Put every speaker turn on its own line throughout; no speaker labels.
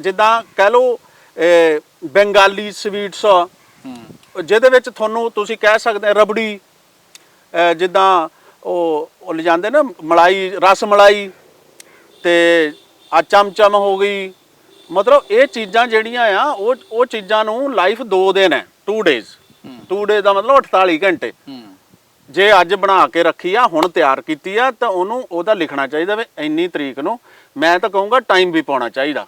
ਜਿੱਦਾਂ ਕਹਿ ਲਓ ਬੰਗਾਲੀ ਸਵੀਟਸ ਜਿਹਦੇ ਵਿੱਚ ਤੁਹਾਨੂੰ ਤੁਸੀਂ ਕਹਿ ਸਕਦੇ ਰਬੜੀ ਜਿੱਦਾਂ ਉਹ ਉਹ ਲਿਜਾਂਦੇ ਨਾ ਮਲਾਈ ਰਸ ਮਲਾਈ ਤੇ ਆ ਚਮਚਮ ਹੋ ਗਈ। ਮਤਲਬ ਇਹ ਚੀਜ਼ਾਂ ਜਿਹੜੀਆਂ ਆ ਉਹ ਉਹ ਚੀਜ਼ਾਂ ਨੂੰ ਲਾਈਫ 2 ਦਿਨ ਹੈ 2 ਡੇਜ਼ 2 ਡੇ ਦਾ ਮਤਲਬ 48 ਘੰਟੇ। ਜੇ ਅੱਜ ਬਣਾ ਕੇ ਰੱਖੀ ਆ ਹੁਣ ਤਿਆਰ ਕੀਤੀ ਆ ਤਾਂ ਉਹਨੂੰ ਉਹਦਾ ਲਿਖਣਾ ਚਾਹੀਦਾ ਵੀ ਇੰਨੀ ਤਰੀਕ ਨੂੰ। ਮੈਂ ਤਾਂ ਕਹੂੰਗਾ ਟਾਈਮ ਵੀ ਪਾਉਣਾ ਚਾਹੀਦਾ।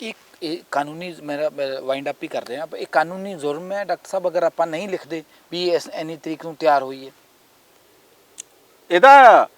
ਇੱਕ ਇਹ ਕਾਨੂੰਨੀ ਮੇਰਾ ਵਾਈਂਡ ਅਪ ਹੀ ਕਰਦੇ ਹਾਂ। ਇਹ ਕਾਨੂੰਨੀ ਜ਼ੁਰਮ ਹੈ, ਡਾਕਟਰ ਸਾਹਿਬ, ਅਗਰ ਆਪਾਂ ਨਹੀਂ ਲਿਖਦੇ ਵੀ ਇਹ ਇਸ ਇੰਨੀ ਤਰੀਕ ਨੂੰ ਤਿਆਰ ਹੋਈਏ
ਇਹਦਾ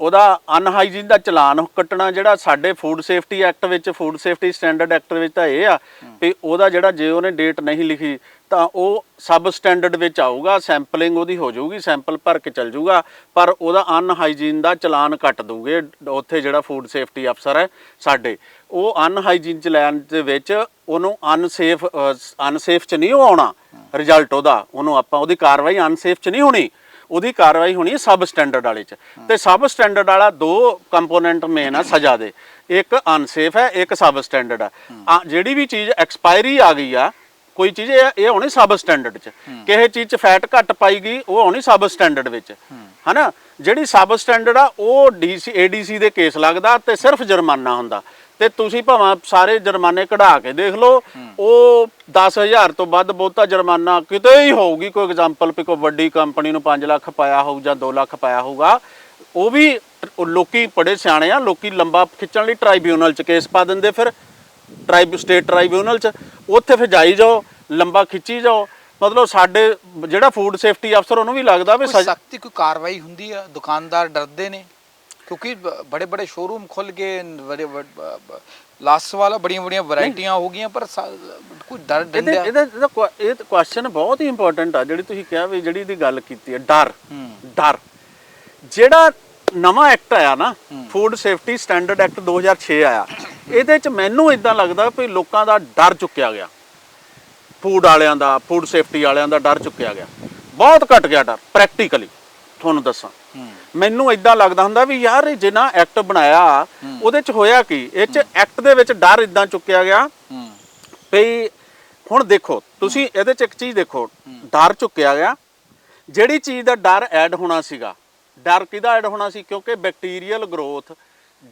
ਉਹਦਾ ਅਨਹਾਈਜੀਨ ਦਾ ਚਲਾਨ ਕੱਟਣਾ ਜਿਹੜਾ ਸਾਡੇ ਫੂਡ ਸੇਫਟੀ ਐਕਟ ਵਿੱਚ ਫੂਡ ਸੇਫਟੀ ਸਟੈਂਡਰਡ ਐਕਟ ਵਿੱਚ ਤਾਂ ਇਹ ਆ ਵੀ ਉਹਦਾ ਜਿਹੜਾ ਜੇ ਉਹਨੇ ਡੇਟ ਨਹੀਂ ਲਿਖੀ, ਤਾਂ ਉਹ ਸਬ ਸਟੈਂਡਰਡ ਵਿੱਚ ਆਊਗਾ ਸੈਂਪਲਿੰਗ ਉਹਦੀ ਹੋ ਜਾਊਗੀ ਸੈਂਪਲ ਭਰ ਕੇ ਚੱਲ ਜਾਊਗਾ, ਪਰ ਉਹਦਾ ਅਨਹਾਈਜੀਨ ਦਾ ਚਲਾਨ ਕੱਟ ਦੂਗੇ ਉੱਥੇ ਜਿਹੜਾ ਫੂਡ ਸੇਫਟੀ ਅਫਸਰ ਹੈ ਸਾਡੇ। ਉਹ ਅਨਹਾਈਜੀਨ ਚਲਾਨ ਦੇ ਵਿੱਚ ਉਹਨੂੰ ਅਨਸੇਫ ਅਨਸੇਫ ਚ ਨਹੀਂ ਉਹ ਆਉਣਾ ਰਿਜ਼ਲਟ ਉਹਦਾ, ਉਹਨੂੰ ਆਪਾਂ, ਉਹਦੀ ਕਾਰਵਾਈ ਅਨਸੇਫ ਚ ਨਹੀਂ ਹੋਣੀ। ਉਹਦੀ ਕਾਰਵਾਈ ਹੋਣੀ ਸਬ ਸਟੈਂਡਰਡ ਵਾਲੇ ਚ। ਤੇ ਸਬ ਸਟੈਂਡਰਡ ਵਾਲਾ ਦੋ ਕੰਪੋਨੈਂਟ ਮੇਨ ਆ ਸਜ਼ਾ ਦੇ। ਇੱਕ ਅਨਸੇਫ ਹੈ ਇੱਕ ਸਬ ਸਟੈਂਡਰਡ ਆ। ਜਿਹੜੀ ਵੀ ਚੀਜ਼ ਐਕਸਪਾਇਰੀ ਆ ਗਈ ਆ ਕੋਈ ਚੀਜ਼ ਇਹ ਹੋਣੀ ਸਬ ਸਟੈਂਡਰਡ ਚ। ਕਿਸੇ ਚੀਜ਼ ਚ ਫੈਟ ਘੱਟ ਪਾਈ ਗਈ ਉਹ ਹੋਣੀ ਸਬ ਸਟੈਂਡਰਡ ਵਿੱਚ। ਹਨਾ? ਜਿਹੜੀ ਸਬ ਸਟੈਂਡਰਡ ਆ ਉਹ ਡੀਸੀ ਏਡੀਸੀ ਦੇ ਕੇਸ ਲੱਗਦਾ ਤੇ ਸਿਰਫ ਜੁਰਮਾਨਾ ਹੁੰਦਾ। ਤੇ ਤੁਸੀਂ ਭਾਵੇਂ ਸਾਰੇ ਜੁਰਮਾਨੇ ਕਢਾ ਕੇ ਦੇਖ ਲਓ ਉਹ 10000 ਤੋਂ ਵੱਧ ਬਹੁਤਾ ਜੁਰਮਾਨਾ ਕਿਤੇ ਹੀ ਹੋਊਗੀ। ਕੋਈ ਐਗਜ਼ਾਮਪਲ ਵੀ ਕੋਈ ਵੱਡੀ ਕੰਪਨੀ ਨੂੰ 5 ਲੱਖ ਪਾਇਆ ਹੋਊ ਜਾਂ 2 ਲੱਖ ਪਾਇਆ ਹੋਊਗਾ ਉਹ ਵੀ ਲੋਕੀ ਬੜੇ ਸਿਆਣੇ ਆ ਲੋਕੀ ਲੰਬਾ ਖਿੱਚਣ ਲਈ ਟ੍ਰਾਈਬਿਊਨਲ ਚ ਕੇਸ ਪਾ ਦਿੰਦੇ ਫਿਰ। ਟ੍ਰਾਈਬ ਸਟੇਟ ਟ੍ਰਾਈਬਿਊਨਲ ਚ। ਉੱਥੇ ਫਿਰ ਜਾਈ ਜਾਓ ਲੰਬਾ ਖਿੱਚੀ ਜਾਓ। ਮਤਲਬ ਸਾਡੇ ਜਿਹੜਾ ਫੂਡ ਸੇਫਟੀ ਅਫਸਰ ਉਹਨੂੰ ਵੀ ਲੱਗਦਾ ਵੀ
ਕੋਈ
ਸਜ਼ਾ
ਸਖਤੀ ਕੋਈ ਕਾਰਵਾਈ ਹੁੰਦੀ ਹੈ ਦੁਕਾਨਦਾਰ ਡਰਦੇ ਨੇ? ਕਿਉਂਕਿ ਬੜੇ ਬੜੇ ਸ਼ੋਰੂਮ ਖੁੱਲ ਗਏ ਬੜੇ ਲਾਸਟ ਵਾਲਾ ਬੜੀਆਂ ਬੜੀਆਂ ਵੈਰਾਈਟੀਆਂ ਹੋ ਗਈਆਂ ਪਰ ਸਾ- ਕੋਈ ਡਰ
ਇਹਦੇ
ਡੰਡਿਆ?
ਇਹਦਾ ਇਹਦਾ ਕੁਆ- ਇਹ ਕੁਐਸਚਨ ਬਹੁਤ ਹੀ ਇੰਪੋਰਟੈਂਟ ਆ ਜਿਹੜੀ ਤੁਸੀਂ ਕਿਹਾ ਵੀ ਜਿਹੜੀ ਦੀ ਗੱਲ ਕੀਤੀ ਹੈ ਡਰ।
ਹੂੰ।
ਡਰ। ਜਿਹੜਾ ਨਵਾਂ ਐਕਟ ਆਇਆ ਨਾ ਫੂਡ ਸੇਫਟੀ ਸਟੈਂਡਰਡ ਐਕਟ 2006 ਆਇਆ ਇਹਦੇ ਚ ਮੈਨੂੰ ਇਦਾਂ ਲੱਗਦਾ ਵੀ ਲੋਕਾਂ ਦਾ ਡਰ ਚੁੱਕਿਆ ਗਿਆ। ਫੂਡ ਵਾਲਿਆਂ ਦਾ ਫੂਡ ਸੇਫਟੀ ਵਾਲਿਆਂ ਦਾ ਡਰ ਚੁੱਕਿਆ ਗਿਆ। ਬਹੁਤ ਘਟ ਗਿਆ ਡਰ ਪ੍ਰੈਕਟੀਕਲੀ ਤੁਹਾਨੂੰ ਦੱਸਾਂ। ਮੈਨੂੰ ਇਦਾਂ ਲੱਗਦਾ ਹੁੰਦਾ ਵੀ ਯਾਰ ਇਹ ਜਿੰਨਾ ਐਕਟ ਬਣਾਇਆ ਉਹਦੇ ਚ ਹੋਇਆ ਕੀ? ਇਹ ਚ ਐਕਟ ਦੇ ਵਿੱਚ ਡਰ ਇਦਾਂ ਚੁੱਕਿਆ ਗਿਆ ਵੀ ਹੁਣ ਦੇਖੋ ਤੁਸੀਂ ਇਹਦੇ ਚ ਇੱਕ ਚੀਜ਼ ਦੇਖੋ ਡਰ ਚੁੱਕਿਆ ਗਿਆ। ਜਿਹੜੀ ਚੀਜ਼ ਦਾ ਡਰ ਐਡ ਹੋਣਾ ਸੀਗਾ ਡਰ ਕਿਹਦਾ ਐਡ ਹੋਣਾ ਸੀ? ਕਿਉਂਕਿ ਬੈਕਟੀਰੀਅਲ ਗਰੋਥ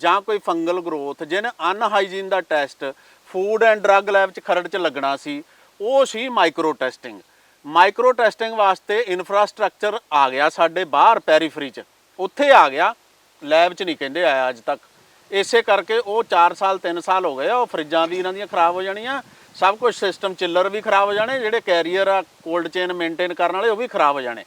ਜਾਂ ਕੋਈ ਫੰਗਲ ਗਰੋਥ ਜਿਹਨੇ unhygienic the test food and drug lab ਚ ਖਰੜ ਚ ਲੱਗਣਾ ਸੀ ਉਹ ਸੀ ਮਾਈਕਰੋ ਟੈਸਟਿੰਗ ਮਾਈਕਰੋ ਟੈਸਟਿੰਗ ਵਾਸਤੇ ਇਨਫਰਾਸਟ੍ਰਕਚਰ ਆ ਗਿਆ ਸਾਡੇ ਬਾਹਰ ਪੈਰੀਫਰੀ ਚ। ਉੱਥੇ ਆ ਗਿਆ ਲੈਬ ਚ ਨਹੀਂ ਕਹਿੰਦੇ ਆਇਆ ਅੱਜ ਤੱਕ। ਇਸੇ ਕਰਕੇ ਉਹ 4 ਸਾਲ 3 ਸਾਲ ਹੋ ਗਏ ਆ, ਉਹ ਫਰਿੱਜਾਂ ਵੀ ਇਹਨਾਂ ਦੀਆਂ ਖਰਾਬ ਹੋ ਜਾਣੀਆਂ। ਸਭ ਕੁਝ ਸਿਸਟਮ ਚਿੱਲਰ ਵੀ ਖਰਾਬ ਹੋ ਜਾਣੇ, ਜਿਹੜੇ ਕੈਰੀਅਰ ਆ ਕੋਲਡ ਚੇਨ ਮੇਨਟੇਨ ਕਰਨ ਵਾਲੇ, ਉਹ ਵੀ ਖਰਾਬ ਹੋ ਜਾਣੇ।